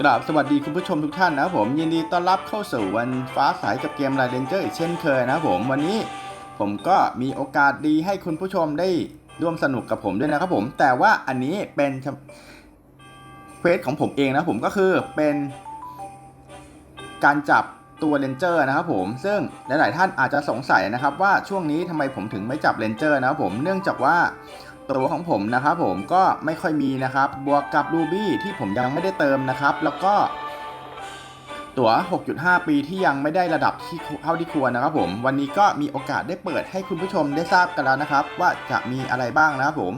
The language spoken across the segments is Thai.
กราบสวัสดีคุณผู้ชมทุกท่านนะผมยินดีต้อนรับเข้าสู่วันฟ้าใสกับเกมลาเรนเจอร์อีกเช่นเคยนะผมวันนี้ผมก็มีโอกาสดีให้คุณผู้ชมได้ร่วมสนุกกับผมด้วยนะครับผม แต่ว่าอันนี้เป็นเควสของผมเองนะผมก็คือเป็นการจับตัวเรนเจอร์นะครับผมซึ่งหลาย ๆ ท่านอาจจะสงสัยนะครับว่าช่วงนี้ทำไมผมถึงไม่จับเรนเจอร์นะครับผมเนื่องจากว่า ตัวของผมนะครับผมก็ไม่ค่อยมีนะครับ บวกกับรูบี้ที่ผมยังไม่ได้เติมนะครับ แล้วก็ตั๋ว 6.5 ปีที่ยังไม่ได้ระดับที่เท่าที่ควรนะครับผม วันนี้ก็มีโอกาสได้เปิดให้คุณผู้ชมได้ทราบกันแล้วนะครับ ว่าจะมีอะไรบ้างนะครับผม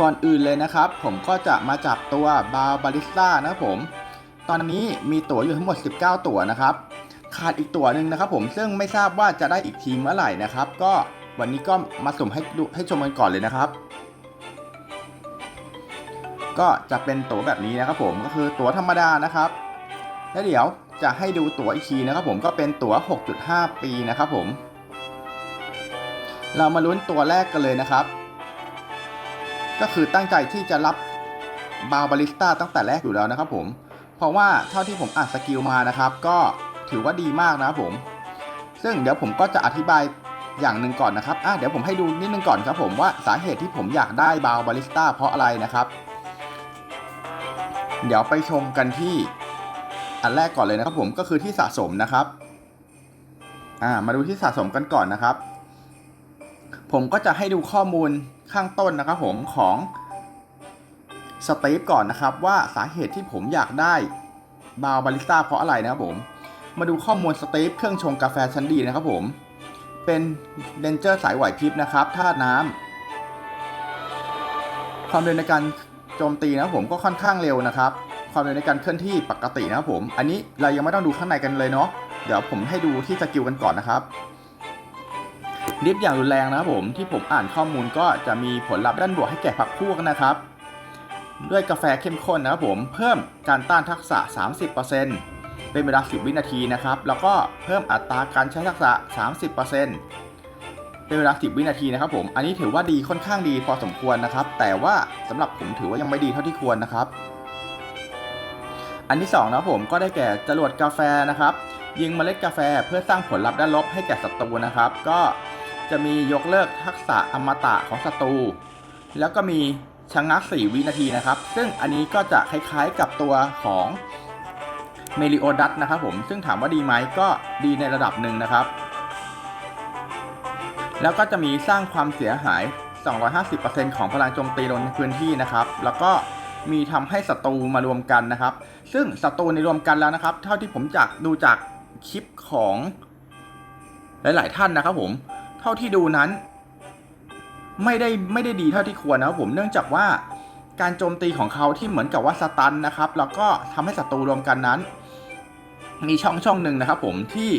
ก่อนอื่นเลยนะครับ ผมก็จะมาจับตัวบาบาริสต้านะครับผม ตอนนี้มีตั๋วอยู่ทั้งหมด 19 ตั๋วนะครับ ขาดอีกตั๋วหนึ่งนะครับผมซึ่งไม่ทราบว่าจะได้อีกทีเมื่อไหร่นะครับ ก็ วันนี้ก็มาสุ่มให้ดูให้ชมกันก่อนเลยนะครับ ก็จะเป็นตั๋วแบบนี้นะครับผมก็คือตั๋วธรรมดานะครับ แล้วเดี๋ยวจะให้ดูตั๋วอีกทีนะครับผมก็เป็นตั๋ว 6.5 ปีนะครับผม เรามาลุ้นตัวแรกกันเลยนะครับ ก็คือตั้งใจที่จะรับบาวบาริสต้าตั้งแต่แรกอยู่แล้วนะครับผมเพราะว่าเท่าที่ผมอ่านสกิลมานะครับ ก็ถือว่าดีมากนะครับผม ซึ่งเดี๋ยวผมก็จะอธิบาย อย่างหนึ่งก่อนนะครับอะเดี๋ยวผมให้ดูนิดนึงก่อนครับผมว่าสาเหตุที่ผมอยากได้บาวบาริสต้าเพราะอะไรนะครับ เดี๋ยวไปชมกันที่อันแรกก่อนเลยนะครับผมก็คือที่สะสมนะครับอ่ามาดูที่สะสมกันก่อนนะครับ ผมก็จะให้ดูข้อมูลข้างต้นนะครับผมของสตีฟก่อนนะครับว่าสาเหตุที่ผมอยากได้บาวบาริสต้าเพราะอะไรนะครับผม มาดูข้อมูลสตีฟเครื่องชงกาแฟชั้นดีนะครับผม เป็นเดนเจอร์สายไหวพริบนะครับธาตุน้ำความเร็วในการโจมตีนะผมก็ค่อนข้างเร็วนะครับ ความเร็วในการเคลื่อนที่ปกตินะผม อันนี้เรายังไม่ต้องดูข้างในกันเลยเนาะเดี๋ยวผมให้ดูที่สกิลกันก่อนนะครับดิฟอย่างรุนแรงนะผมที่ผมอ่านข้อมูลก็จะมีผลลัพธ์ด้านบวกให้แก่พรรคพวกนะครับ ด้วยกาแฟเข้มข้นนะครับผมเพิ่มการต้านทักษะ 30% เป็นเวลา 10 วินาทีนะครับ แล้วก็เพิ่มอัตราการใช้ทักษะ 30%เป็นเวลา 10 วินาทีนะครับผม อันนี้ถือว่าดีค่อนข้างดีพอสมควรนะครับ แต่ว่าสำหรับผมถือว่ายังไม่ดีเท่าที่ควรนะครับ อันที่2นะผมก็ได้แก่จรวดกาแฟนะครับ ยิงเมล็ดกาแฟเพื่อสร้างผลลัพธ์ด้านลบให้แก่ศัตรูนะครับ ก็จะมียกเลิกทักษะอมตะของศัตรู แล้วก็มีชะงัก 4 วินาทีนะครับ ซึ่งอันนี้ก็จะคล้ายๆกับตัวของ เมลิโอดัตนะครับผมซึ่งถามว่าดีไหมก็ดีในระดับหนึ่งนะครับ แล้วก็จะมีสร้างความเสียหาย 250%ของพลังโจมตีลงในพื้นที่นะครับ แล้วก็มีทำให้ศัตรูมารวมกันนะครับ ซึ่งศัตรูในรวมกันแล้วนะครับ เท่าที่ผมจากดูจากคลิปของหลาย ๆ ท่านนะครับผม เท่าที่ดูนั้นไม่ได้ไม่ได้ดีเท่าที่ควรนะครับผมเนื่องจากว่าการโจมตีของเขาที่เหมือนกับว่าสตันนะครับ แล้วก็ทำให้ศัตรูรวมกันนั้น มีช่องช่องหนึ่งนะครับผมที่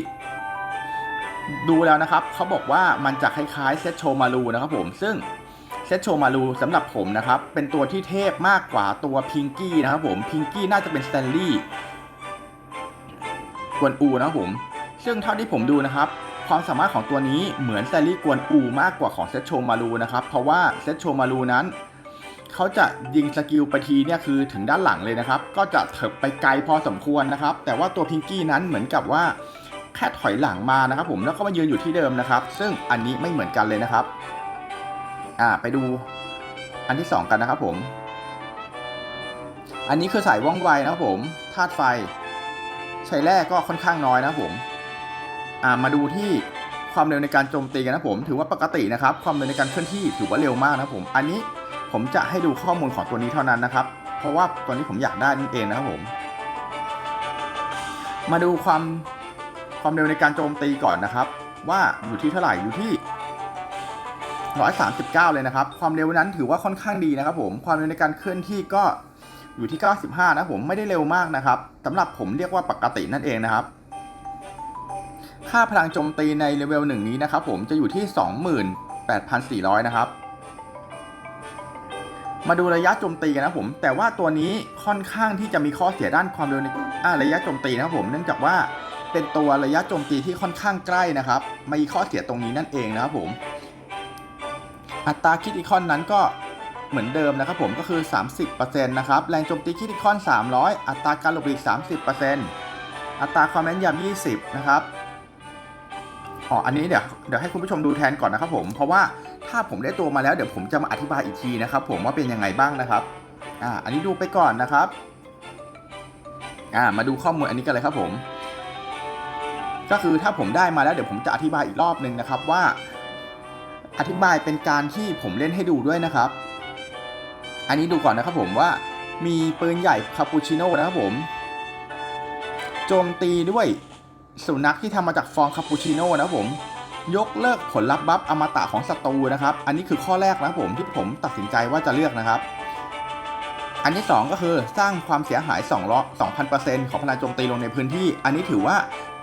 ดูแล้วนะครับเขาบอกว่ามันจะคล้ายๆเซตโชมารูนะครับผมซึ่งเซตโชมารูสำหรับผมนะครับเป็นตัวที่เทพมากกว่าตัวพิงกี้นะครับผมพิงกี้น่าจะเป็นสแตนลี่กวนอูนะครับผมซึ่งเท่าที่ผมดูนะครับ ความสามารถของตัวนี้เหมือนแซลลี่กวนอูมากกว่าของเซตโชมารูนะครับเพราะว่าเซตโชมารูนั้น เขาจะยิงสกิลไปทีเนี่ยคือถึงด้านหลังเลยนะครับ ก็จะเถิบไปไกลพอสมควรนะครับ แต่ว่าตัวพิงกี้นั้นเหมือนกับว่าแค่ถอยหลังมานะครับ ผมแล้วก็มายืนอยู่ที่เดิมนะครับ ซึ่งอันนี้ไม่เหมือนกันเลยนะครับ อ่าไปดูอันที่ 2 กันนะครับผม อันนี้คือสายว่องไวนะครับผมธาตุไฟใช้แร่ก็ค่อนข้างน้อยนะผม อ่ามาดูที่ความเร็วในการโจมตีกันนะผม ถือว่าปกตินะครับ ความเร็วในการเคลื่อนที่ถือว่าเร็วมากนะผม อันนี้ ผมจะให้ดูข้อมูลของตัวนี้เท่านั้นนะครับ เพราะว่าตัวนี้ผมอยากได้นั่นเองนะครับผม มาดูความความเร็วในการโจมตีก่อนนะครับ ว่าอยู่ที่เท่าไหร่อยู่ที่139 เลยนะครับ ความเร็วนั้นถือว่าค่อนข้างดีนะครับผม ความเร็วในการเคลื่อนที่ก็อยู่ที่ 95 นะผมไม่ได้เร็วมากนะครับสำหรับผมเรียกว่าปกตินั่นเองนะครับ ค่าพลังโจมตีในเลเวลหนึ่งนี้นะครับผมจะอยู่ที่ 28,400 นะครับ มาดูระยะโจมตีกันนะผม แต่ว่าตัวนี้ค่อนข้างที่จะมีข้อเสียด้านความเร็วในระยะโจมตีนะครับผม เนื่องจากว่าเป็นตัวระยะโจมตีที่ค่อนข้างใกล้นะครับมีข้อเสียตรงนี้นั่นเองนะครับผม อัตราคิดอีคอนนั้นก็เหมือนเดิมนะครับผมก็คือ 30%นะครับ แรงโจมตีคิติคอน 300 อัตราการหลบหลีก 30%อัตราความแม่นยำ20 นะครับ อ๋อ อันนี้เดี๋ยวเดี๋ยวให้คุณผู้ชมดูแทนก่อนนะครับผม เพราะว่า ถ้าผมได้ตัวมาแล้วเดี๋ยวผมจะมาอธิบายอีกทีนะครับ ผมว่าเป็นยังไงบ้างนะครับอ่าอันนี้ดูไปก่อนนะครับอ่ามาดูข้อมูลอันนี้กันเลยครับผม ก็คือถ้าผมได้มาแล้วเดี๋ยวผมจะอธิบายอีกรอบหนึ่งนะครับว่า อธิบายเป็นการที่ผมเล่นให้ดูด้วยนะครับ อันนี้ดูก่อนนะครับผมว่ามีปืนใหญ่คาปูชิโน่นะครับผมโจมตีด้วยสุนัขที่ทำมาจากฟองคาปูชิโน่นะครับผม ยกเลิกผลลัพธ์บัฟอมตะของศัตรูนะครับ อันนี้คือข้อแรกนะผมที่ผมตัดสินใจว่าจะเลือกนะครับ อันที่ 2 ก็คือสร้างความเสียหาย2ล้อ2,000%ของพลังโจมตีลงในพื้นที่ อันนี้ถือว่า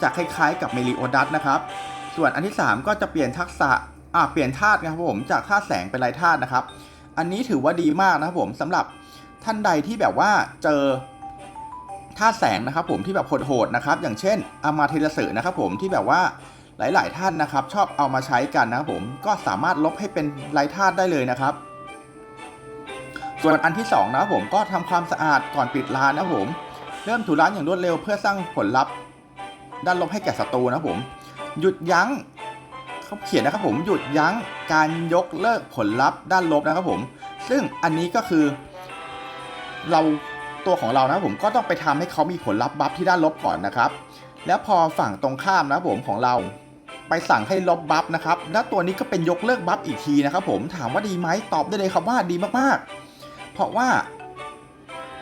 จะคล้ายๆ กับเมลิโอดัสนะครับ ส่วนอันที่ 3 ก็จะเปลี่ยนทักษะอ่าเปลี่ยนธาตุนะครับผมจากธาตุแสงเป็นลายธาตุนะครับ อันนี้ถือว่าดีมากนะครับผมสำหรับท่านใดที่แบบว่าเจอธาตุแสงนะครับผมที่แบบโหดๆนะครับ อย่างเช่นอามาเทลเสึนะครับผมที่แบบว่า หลาย ๆ ท่านนะครับ ชอบเอามาใช้กันนะครับผมก็สามารถลบให้เป็นลายธาตุได้เลยนะครับ ส่วนอันที่2นะครับผมก็ทำความสะอาดก่อนปิดร้านนะครับผม เริ่มถูร้านอย่างรวดเร็วเพื่อสร้างผลลัพธ์ ด้านลบให้แก่ศัตรูนะครับผม หยุดยั้งเขาเขียนนะครับผมหยุดยั้งการยกเลิกผลลัพธ์ด้านลบนะครับผม ซึ่งอันนี้ก็คือ เราตัวของเรานะผมก็ต้องไปทำให้เขามีผลลัพธ์บัฟที่ด้านลบก่อนนะครับ แล้วพอฝั่งตรงข้ามนะผมของเรา ไปสั่งให้ลบบัฟนะครับแล้วตัวนี้ก็เป็นยกเลิกบัฟอีกทีนะครับผมถามว่าดีไหมตอบได้เลยครับว่าดีมากๆ เพราะว่า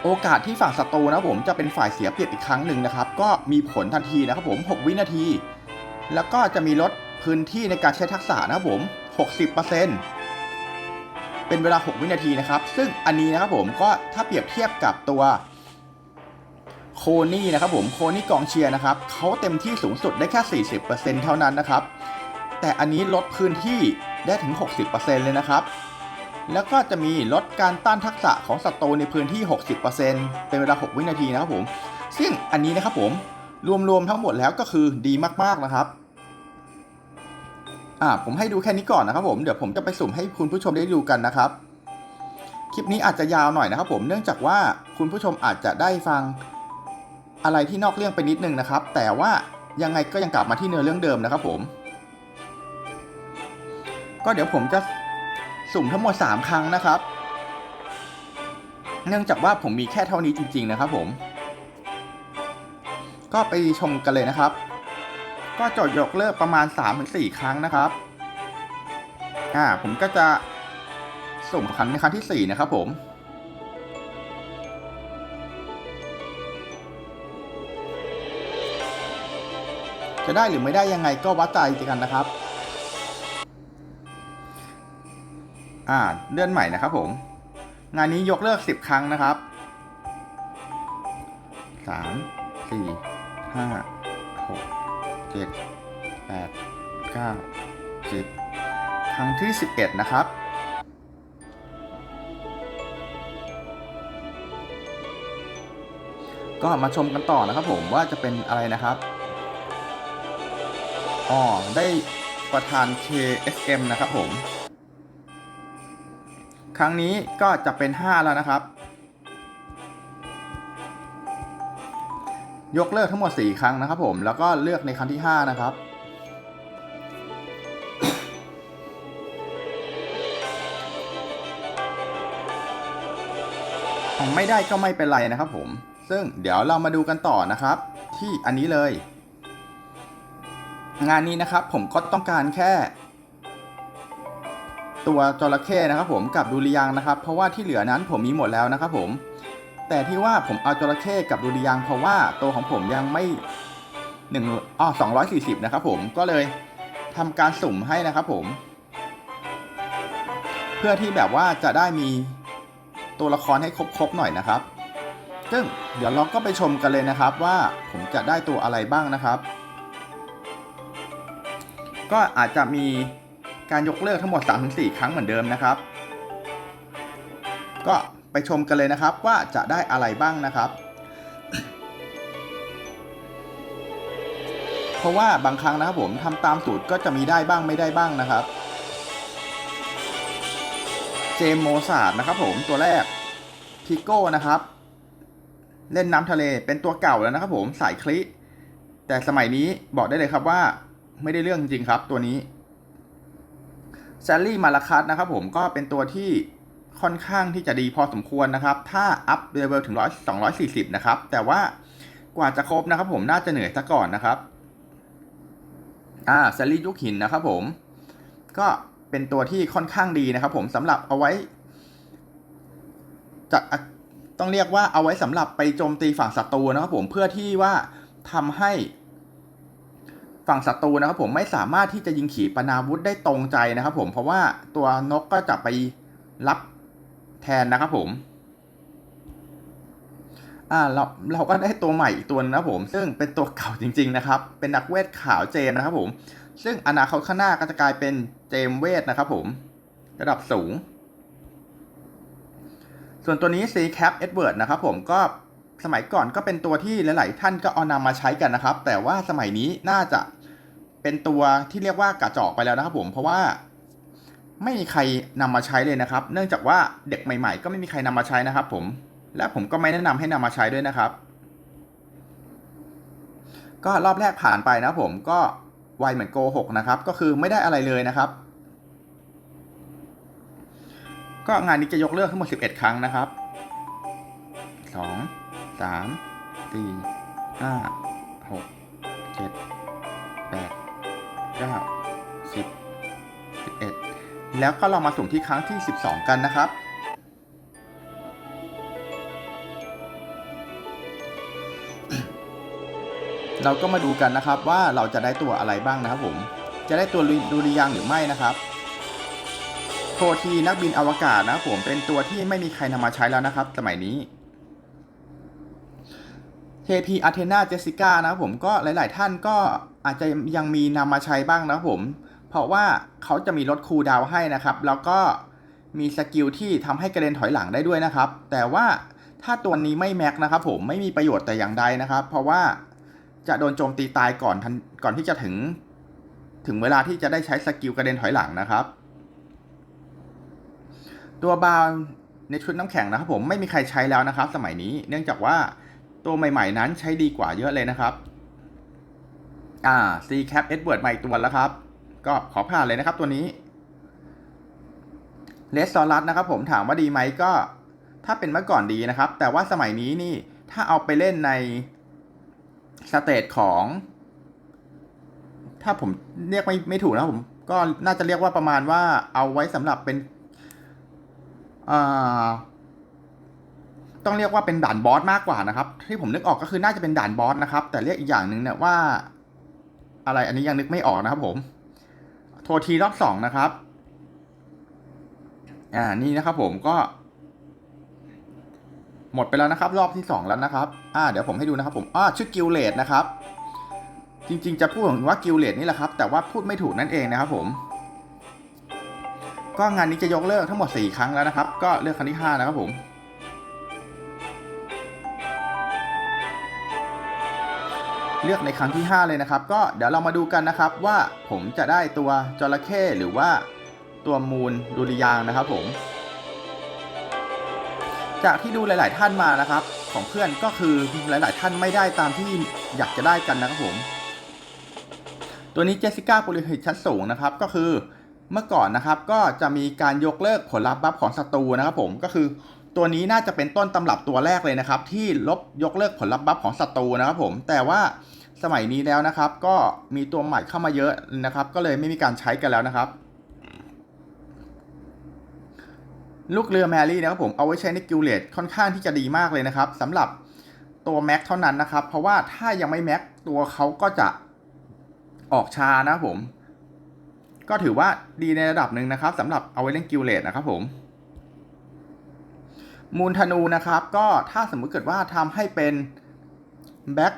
โอกาสที่ฝั่งศัตรูนะผมจะเป็นฝ่ายเสียเปรียบอีกครั้งหนึ่งนะครับ ก็มีผลทันทีนะครับผม 6 วินาที แล้วก็จะมีลดพื้นที่ในการใช้ทักษะนะครับผม 60%เป็นเวลา 6 วินาทีนะครับ ซึ่งอันนี้นะครับผมก็ถ้าเปรียบเทียบกับตัว คนี่นะครับผมโคนี่กองเชียร์นะครับเขาเต็มที่สูงสุดได้แค่ 40%เท่านั้นนะครับ แต่อันนี้ลดพื้นที่ได้ถึง 60%เลยนะครับ แล้วก็จะมีลดการต้านทักษะของศัตรูในพื้นที่ 60%เป็นเวลา 6 วินาทีนะครับผม ซึ่งอันนี้นะครับผมรวมๆทั้งหมดแล้วก็คือดีมากๆนะครับอ่าผมให้ดูแค่นี้ก่อนนะครับผมเดี๋ยวผมจะไปสุ่มให้คุณผู้ชมได้ดูกันนะครับ คลิปนี้อาจจะยาวหน่อยนะครับผมเนื่องจากว่าคุณผู้ชมอาจจะได้ฟัง อะไรที่นอกเรื่องไปนิดนึงนะครับ แต่ว่ายังไงก็ยังกลับมาที่เนื้อเรื่องเดิมนะครับผม ก็เดี๋ยวผมจะสุ่มทั้งหมด 3 ครั้งนะครับ เนื่องจากว่าผมมีแค่เท่านี้จริง ๆ นะครับผม ก็ไปชมกันเลยนะครับ ก็จดยกเลิกประมาณ 3-4 ครั้งนะครับ อ่าผมก็จะสุ่มครั้งในครั้งที่ 4 นะครับผม จะได้หรือไม่ได้ยังไงก็วัดใจกันนะครับอ่าเลื่อนใหม่นะครับผม งานนี้ยกเลิก 10 ครั้งนะครับ 3 4 5 6 7 8 9 10 ครั้งที่ 11 นะครับ ก็มาชมกันต่อนะครับผมว่าจะเป็นอะไรนะครับ อ๋อได้ประธาน KSM นะครับผม ครั้งนี้ก็จะเป็น 5 แล้วนะครับ ยกเลิกทั้งหมด 4 ครั้งนะครับผม แล้วก็เลือกในครั้งที่ 5 นะครับ ไม่ได้ก็ไม่เป็นไรนะครับผม ซึ่งเดี๋ยวเรามาดูกันต่อนะครับ ที่อันนี้เลย งานนี้นะครับผมก็ต้องการแค่ ตัวจระเข้นะครับผมกับดุริยางนะครับ เพราะว่าที่เหลือนั้นผมมีหมดแล้วนะครับผมแต่ที่ว่าผมเอาจระเข้กับดุริยางเพราะว่าตัวของผมยังไม่หนึ่งอ๋อสองร้อยสี่สิบนะครับผมก็เลยทำการสุ่มให้นะครับผม เพื่อที่แบบว่าจะได้มีตัวละครให้ครบๆหน่อยนะครับ ซึ่งเดี๋ยวเราก็ไปชมกันเลยนะครับว่าผมจะได้ตัวอะไรบ้างนะครับ ก็อาจจะมีการยกเลิกทั้งหมด 3-4 ครั้งเหมือนเดิมนะครับ ก็ไปชมกันเลยนะครับว่าจะได้อะไรบ้างนะครับ เพราะว่าบางครั้งนะครับผมทำตามสูตรก็จะมีได้บ้างไม่ได้บ้างนะครับ เจมโมซาดนะครับผมตัวแรกพิโก้นะครับ เล่นน้ำทะเลเป็นตัวเก่าแล้วนะครับผมสายคลิแต่สมัยนี้บอกได้เลยครับว่า ไม่ได้เรื่องจริงครับตัวนี้แซลลี่มาลาคัสนะครับผมก็เป็นตัวที่ค่อนข้างที่จะดีพอสมควรนะครับ ถ้าอัพเลเวลถึงร้อยสองร้อยสี่สิบนะครับ แต่ว่ากว่าจะครบนะครับผมน่าจะเหนื่อยซะก่อนนะครับ อ่าแซลลี่ยุคหินนะครับผม ก็เป็นตัวที่ค่อนข้างดีนะครับ ผมสำหรับเอาไว้จะต้องเรียกว่าเอาไว้สำหรับไปโจมตีฝั่งศัตรูนะครับผมเพื่อที่ว่าทำให้ ฝั่งศัตรูนะครับผมไม่สามารถที่จะยิงขีปนาวุธได้ตรงใจนะครับผมเพราะว่าตัวนกก็จะไปรับแทนนะครับผมอ่าเราเราก็ได้ตัวใหม่อีกตัวนึงนะครับผม ซึ่งเป็นตัวเก่าจริง ๆ นะครับ เป็นนักเวทขาวเจมนะครับผม ซึ่งอนาคตข้างหน้าก็จะกลายเป็นเจมเวทนะครับผม ระดับสูง ส่วนตัวนี้ C Cap Edward นะครับผมก็ สมัยก่อนก็เป็นตัวที่หลาย ๆ ท่านก็เอานำมาใช้กันนะครับ แต่ว่าสมัยนี้น่าจะเป็นตัวที่เรียกว่ากระจอกไปแล้วนะครับผมเพราะว่าไม่มีใครนำมาใช้เลยนะครับ เนื่องจากว่าเด็กใหม่ ๆ ก็ไม่มีใครนำมาใช้นะครับ ผม และผมก็ไม่แนะนำให้นำมาใช้ด้วยนะครับ ก็รอบแรกผ่านไปนะผมก็ไวเหมือนโกหกนะครับ ก็คือไม่ได้อะไรเลยนะครับ ก็งานนี้จะยกเลิกทั้งหมด11 ครั้งนะครับ 2 3 4 5 6 7 8 9 10 11แล้วก็เรามาสุ่มที่ครั้งที่12กันนะครับ เราก็มาดูกันนะครับว่าเราจะได้ตัวอะไรบ้างนะครับผม จะได้ตัวดูริยังหรือไม่นะครับโททีนักบินอวกาศนะครับผมเป็นตัวที่ไม่มีใครนำมาใช้แล้วนะครับ สมัยนี้ KP Athena Jessica นะครับผมก็หลาย ๆ ท่านก็อาจจะยังมีนำมาใช้บ้างนะครับผม เพราะว่าเขาจะมีลดคูดาวให้นะครับ แล้วก็มีสกิลที่ทำให้กระเด็นถอยหลังได้ด้วยนะครับ แต่ว่าถ้าตัวนี้ไม่แม็กนะครับผมไม่มีประโยชน์แต่อย่างใดนะครับ เพราะว่าจะโดนโจมตีตายก่อนทันก่อนที่จะถึง ถึงเวลาที่จะได้ใช้สกิลกระเด็นถอยหลังนะครับ ตัวบาร์ในชุดน้ำแข็งนะครับผมไม่มีใครใช้แล้วนะครับ สมัยนี้เนื่องจากว่า ตัวใหม่ๆ นั้นใช้ดีกว่าเยอะเลยนะครับ อ่า C Cap Edward ใหม่ตัวแล้วครับ ก็ขอผ่านเลยนะครับตัวนี้เลสซอรัสนะครับผมถามว่าดีไหมก็ ถ้าเป็นเมื่อก่อนดีนะครับ แต่ว่าสมัยนี้นี่ถ้าเอาไปเล่นในสเตจของ ถ้าผมเรียกไม่ไม่ถูกนะผม ก็น่าจะเรียกว่าประมาณว่าเอาไว้สำหรับเป็นอ่า ต้องเรียกว่าเป็นด่านบอสมากกว่านะครับ ที่ผมนึกออกก็คือน่าจะเป็นด่านบอสนะครับ แต่เรียกอีกอย่างหนึ่งเนี่ยว่า อะไรอันนี้ยังนึกไม่ออกนะครับ ผม โทรทีรอบสองนะครับ อ่านี่นะครับ ผมก็ หมดไปแล้วนะครับ รอบที่สองแล้วนะครับ อ่า เดี๋ยวผมให้ดูนะครับ ผมอ่าชื่อกิลเลดนะครับ จริง ๆ จะพูดถึงว่ากิลเลดนี่แหละครับ แต่ว่าพูดไม่ถูกนั่นเองนะครับ ผมก็งานนี้จะยกเลิกทั้งหมด 4 ครั้งแล้วนะครับ ก็เลือกครั้งที่ 5 นะครับผม เลือกในครั้งที่ 5 เลยนะครับ ก็เดี๋ยวเรามาดูกันนะครับว่าผมจะได้ตัวจระเข้หรือว่าตัวมูลดุริยางนะครับผม จากที่ดูหลาย ๆ ท่านมานะครับ ของเพื่อนก็คือหลาย ๆ ท่านไม่ได้ตามที่อยากจะได้กันนะครับผม ตัวนี้เจสสิก้าโปลิฮิตชั้นสูงนะครับก็คือเมื่อก่อนนะครับก็จะมีการยกเลิกผลลัพธ์บัฟของศัตรูนะครับผมก็คือตัวนี้น่าจะเป็นต้นตำรับตัวแรกเลยนะครับ ที่ลบยกเลิกผลลัพธ์บัฟของศัตรูนะครับผม แต่ว่า สมัยนี้แล้วนะครับ ก็มีตัวใหม่เข้ามาเยอะนะครับ ก็เลยไม่มีการใช้กันแล้วนะครับ ลูกเรือแมรี่นะครับผมเอาไว้ใช้ในกิลเลตค่อนข้างที่จะดีมากเลยนะครับสำหรับตัวแม็กเท่านั้นนะครับ เพราะว่าถ้ายังไม่แม็กตัวเขาก็จะออกชานะครับผม ก็ถือว่าดีในระดับหนึ่งนะครับสำหรับเอาไว้เล่นกิลเลตนะครับผมมูลธนูนะครับ ก็ถ้าสมมุติเกิดว่าทำให้เป็นแบ็ค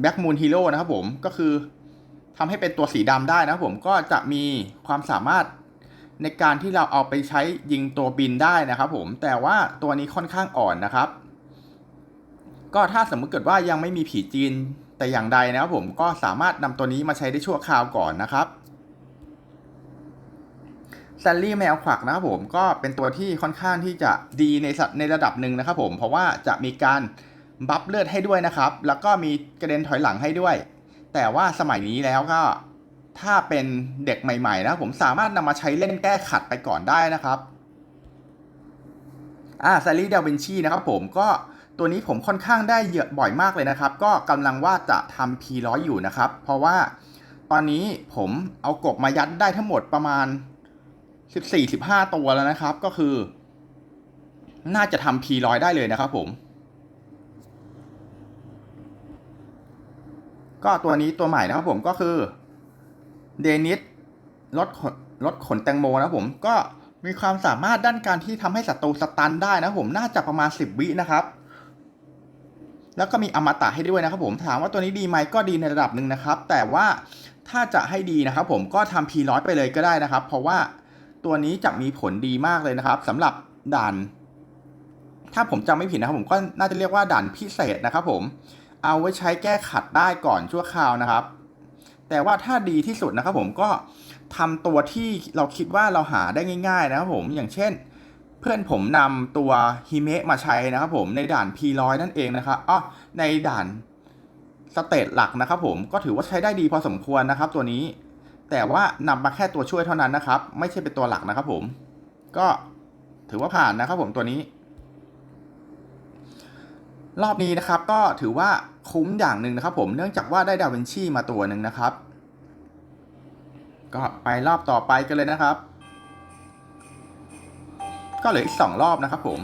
แบ็คมูลฮีโร่นะครับผมก็คือทำให้เป็นตัวสีดำได้นะครับผมก็จะมีความสามารถในการที่เราเอาไปใช้ยิงตัวบินได้นะครับผมแต่ว่าตัวนี้ค่อนข้างอ่อนนะครับ ก็ถ้าสมมุติเกิดว่ายังไม่มีผีจีนแต่อย่างใดนะครับผมก็สามารถนำตัวนี้มาใช้ได้ชั่วคราวก่อนนะครับแซลลี่แมวขวักนะครับผมก็เป็นตัวที่ค่อนข้างที่จะดีในในระดับหนึ่งนะครับผมเพราะว่าจะมีการ บัฟเลือดให้ด้วยนะครับ แล้วก็มีกระเด็นถอยหลังให้ด้วย แต่ว่าสมัยนี้แล้วก็ถ้าเป็นเด็กใหม่ๆนะผมสามารถนำมาใช้เล่นแก้ขัดไปก่อนได้นะครับอ่าซลลี่ดาวินชีนะครับผมก็ตัวนี้ผมค่อนข้างได้เยอะบ่อยมากเลยนะครับ ก็กำลังว่าจะทำ P100 อยอยู่นะครับ เพราะว่าตอนนี้ผมเอากบมายัดได้ทั้งหมดประมาณ 14-15 ตัวแล้วนะครับ ก็คือ น่าจะทำ P100 ได้เลยนะครับผม ก็ตัวนี้ตัวใหม่นะครับผมก็คือเดนิสรถขนรถขนแตงโมนะผมก็มีความสามารถด้านการที่ทำให้ศัตรูสตันได้นะผมน่าจะประมาณ 10 วินะครับ แล้วก็มีอมตะให้ด้วยนะครับผมถามว่าตัวนี้ดีไหมก็ดีในระดับหนึ่งนะครับ แต่ว่าถ้าจะให้ดีนะครับผมก็ทำ P100 ไปเลยก็ได้นะครับ เพราะว่าตัวนี้จะมีผลดีมากเลยนะครับสำหรับด่าน ถ้าผมจำไม่ผิดนะครับผมก็น่าจะเรียกว่าด่านพิเศษนะครับผม เอาไว้ใช้แก้ขัดได้ก่อนชั่วคราวนะครับ แต่ว่าถ้าดีที่สุดนะครับผมก็ทำตัวที่เราคิดว่าเราหาได้ง่าย ๆ นะครับผมอย่างเช่น เพื่อนผมนำตัวฮิเมะมาใช้นะครับผมในด่าน P100 นั่นเองนะครับอ๋อในด่านสเตตหลักนะครับผมก็ถือว่าใช้ได้ดีพอสมควรนะครับ ตัวนี้ แต่ว่านำมาแค่ตัวช่วยเท่านั้นนะครับ ไม่ใช่เป็นตัวหลักนะครับผมก็ถือว่าผ่านนะครับผมตัวนี้ รอบนี้นะครับก็ถือว่าคุ้มอย่างหนึ่งนะครับ ผมเนื่องจากว่าได้ดาวินชีมาตัวหนึ่งนะครับ ก็ไปรอบต่อไปกันเลยนะครับ ก็เหลืออีกสองรอบนะครับ ผม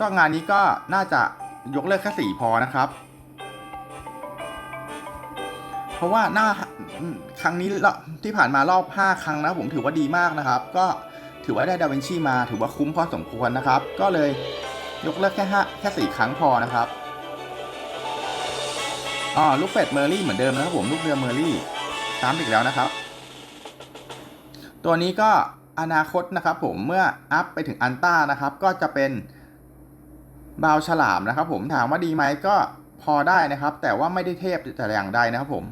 ก็งานนี้ก็น่าจะยกเลิกแค่สี่พอนะครับ เพราะว่าหน้าครั้งนี้ที่ผ่านมารอบห้าครั้งนะผมถือว่าดีมากนะครับ ก็ถือว่าได้ดาวินชีมาถือว่าคุ้มพอสมควรนะครับ ก็เลย ยกเลิกแค่ห้าแค่สี่ครั้งพอนะครับอ๋อลูกเป็ดเมอร์รี่เหมือนเดิมนะครับผมลูกเรือเมอร์รี่ตามอีกแล้วนะครับ ตัวนี้ก็อนาคตนะครับผมเมื่ออัพไปถึงอันต้านะครับ ก็จะเป็นบาวฉลามนะครับ ผมถามว่าดีไหมก็พอได้นะครับ แต่ว่าไม่ได้เทพแต่อย่างใดนะครับผม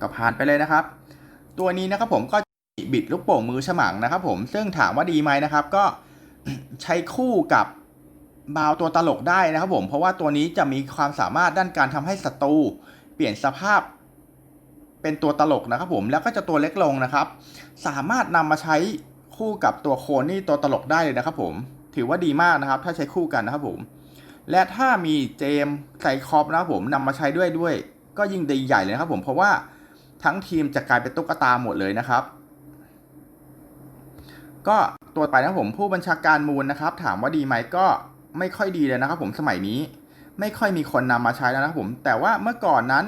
ก็ผ่านไปเลยนะครับ ตัวนี้นะครับผมก็บิดลูกโป่งมือฉมังนะครับ ผมซึ่งถามว่าดีไหมนะครับ ก็ ใช้คู่กับบาวตัวตลกได้นะครับผม เพราะว่าตัวนี้จะมีความสามารถด้านการทำให้ศัตรูเปลี่ยนสภาพเป็นตัวตลกนะครับผมแล้วก็จะตัวเล็กลงนะครับ สามารถนำมาใช้คู่กับตัวโคนี่ตัวตลกได้เลยนะครับผม ถือว่าดีมากนะครับ ถ้าใช้คู่กันนะครับผม และถ้ามีเจมไซคอปนะครับผมนำมาใช้ด้วยด้วย ก็ยิ่งดีใหญ่เลยนะครับผมเพราะว่าทั้งทีมจะกลายเป็นตุ๊กตาหมดเลยนะครับ ก็ ตัวไปนะผมผู้บัญชาการมูลนะครับ ถามว่าดีไหมก็ไม่ค่อยดีเลยนะครับ ผมสมัยนี้ ไม่ค่อยมีคนนำมาใช้แล้วนะครับผม แต่ว่าเมื่อก่อนนั้น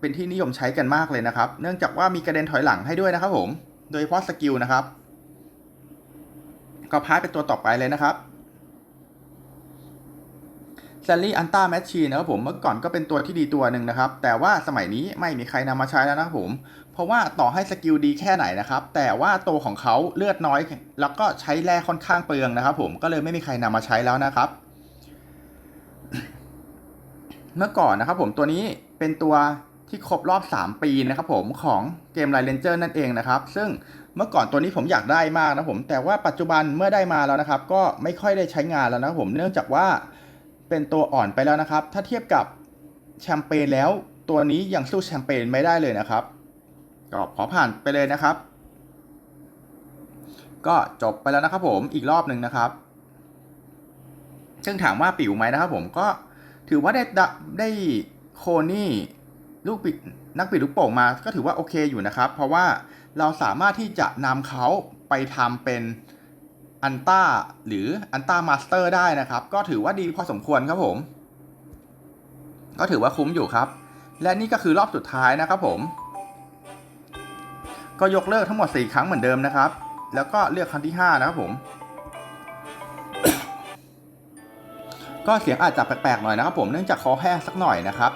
เป็นที่นิยมใช้กันมากเลยนะครับ เนื่องจากว่ามีกระเด็นถอยหลังให้ด้วยนะครับผม โดยเฉพาะสกิลนะครับ ก็พายเป็นตัวต่อไปเลยนะครับ ซลลี่อันต้าแมชชีนะครับผมเมื่อก่อนก็เป็นตัวที่ดีตัวหนึ่งนะครับ แต่ว่าสมัยนี้ไม่มีใครนำมาใช้แล้วนะครับผม เพราะว่าต่อให้สกิลดีแค่ไหนนะครับ แต่ว่าตัวของเขาเลือดน้อย แล้วก็ใช้แร่ค่อนข้างเปลืองนะครับผมก็เลยไม่มีใครนำมาใช้แล้วนะครับ เมื่อก่อนนะครับผมตัวนี้เป็นตัวที่ครบรอบ 3 ปีนะครับผมของเกมไลเลนเจอร์นั่นเองนะครับ ซึ่งเมื่อก่อนตัวนี้ผมอยากได้มากนะผม แต่ว่าปัจจุบันเมื่อได้มาแล้วนะครับ ก็ไม่ค่อยได้ใช้งานแล้วนะครับผมเนื่องจากว่า เป็นตัวอ่อนไปแล้วนะครับ ถ้าเทียบกับแชมเปญแล้วตัวนี้ยังสู้แชมเปญไม่ได้เลยนะครับ ก็ขอผ่านไปเลยนะครับ ก็จบไปแล้วนะครับผมอีกรอบหนึ่งนะครับซึ่งถามว่าปิ๋วไหมนะครับผมก็ถือว่าได้ได้โคนี่ลูกปิดนักปิดลูกโป่งมาก็ถือว่าโอเคอยู่นะครับ เพราะว่าเราสามารถที่จะนำเขาไปทำเป็น อันต้าหรืออันต้ามาสเตอร์ได้นะครับ ก็ถือว่าดีพอสมควรครับผม ก็ถือว่าคุ้มอยู่ครับ และนี่ก็คือรอบสุดท้ายนะครับผม ก็ยกเลิกทั้งหมด 4 ครั้งเหมือนเดิมนะครับ แล้วก็เลือกครั้งที่ 5 นะครับผม ก็เสียงอาจจะแปลกๆหน่อยนะครับผมเนื่องจากคอแห้งสักหน่อยนะครับ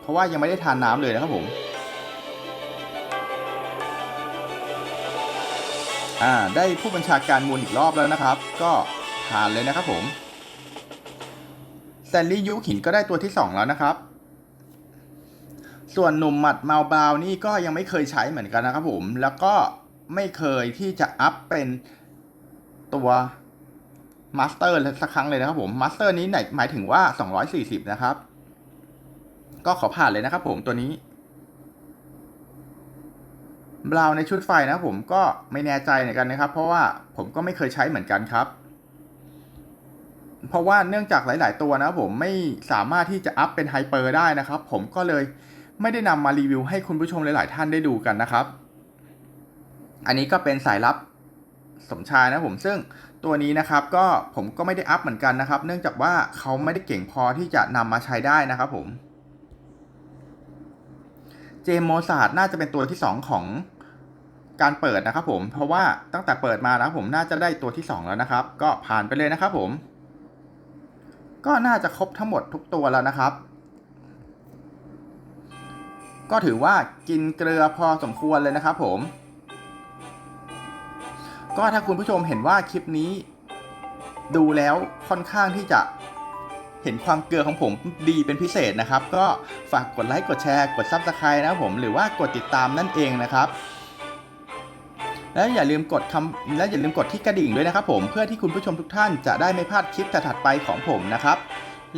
เพราะว่ายังไม่ได้ทานน้ำเลยนะครับผม อ่าได้ผู้บัญชาการมูลอีกรอบแล้วนะครับ ก็ผ่านเลยนะครับผมแซนลี่ยุหินก็ได้ตัวที่ 2 แล้วนะครับ ส่วนหนุ่มหมัดเมาบาวนี่ก็ยังไม่เคยใช้เหมือนกันนะครับผม แล้วก็ไม่เคยที่จะอัพเป็นตัวมาสเตอร์สักครั้งเลยนะครับผมมาสเตอร์นี้หนหมายถึงว่า 240 นะครับ ก็ขอผ่านเลยนะครับผมตัวนี้ บราวในชุดไฟนะผมก็ไม่แน่ใจเหมือนกันนะครับ เพราะว่าผมก็ไม่เคยใช้เหมือนกันครับ เพราะว่าเนื่องจากหลาย ๆ ตัวนะผมไม่สามารถที่จะอัพเป็นไฮเปอร์ได้นะครับ ผมก็เลยไม่ได้นำมารีวิวให้คุณผู้ชมหลาย ๆ ท่านได้ดูกันนะครับ อันนี้ก็เป็นสายลับสมชายนะผมซึ่งตัวนี้นะครับก็ผมก็ไม่ได้อัพเหมือนกันนะครับ เนื่องจากว่าเขาไม่ได้เก่งพอที่จะนำมาใช้ได้นะครับผม เจมโมซาดน่าจะเป็นตัวที่ 2 ของ การเปิดนะครับผม เพราะว่าตั้งแต่เปิดมานะผมน่าจะได้ตัวที่ 2 แล้วนะครับ ก็ผ่านไปเลยนะครับผม ก็น่าจะครบทั้งหมดทุกตัวแล้วนะครับ ก็ถือว่ากินเกลือพอสมควรเลยนะครับผม ก็ถ้าคุณผู้ชมเห็นว่าคลิปนี้ ดูแล้วค่อนข้างที่จะเห็นความเกลือของผมดีเป็นพิเศษนะครับ ก็ฝากกดไลค์กดแชร์กด Subscribe นะครับผมหรือว่ากดติดตามนั่นเองนะครับ แล้วอย่าลืมกดคำและอย่าลืมกดที่กระดิ่งด้วยนะครับผมเพื่อที่คุณผู้ชมทุกท่านจะได้ไม่พลาดคลิปถัดไปของผมนะครับ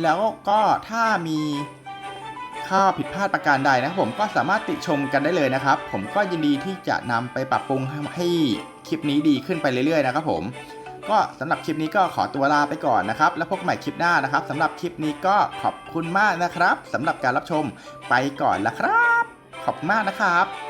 แล้วก็ถ้ามีข้อผิดพลาดประการใดนะครับผมก็สามารถติชมกันได้เลยนะครับ ผมก็ยินดีที่จะนำไปปรับปรุงให้คลิปนี้ดีขึ้นไปเรื่อยๆนะครับผมก็สำหรับคลิปนี้ก็ขอตัวลาไปก่อนนะครับ แล้วพบกันใหม่คลิปหน้านะครับสำหรับคลิปนี้ก็ขอบคุณมากนะครับสำหรับการรับชมไปก่อนละครับ ขอบคุณมากนะครับ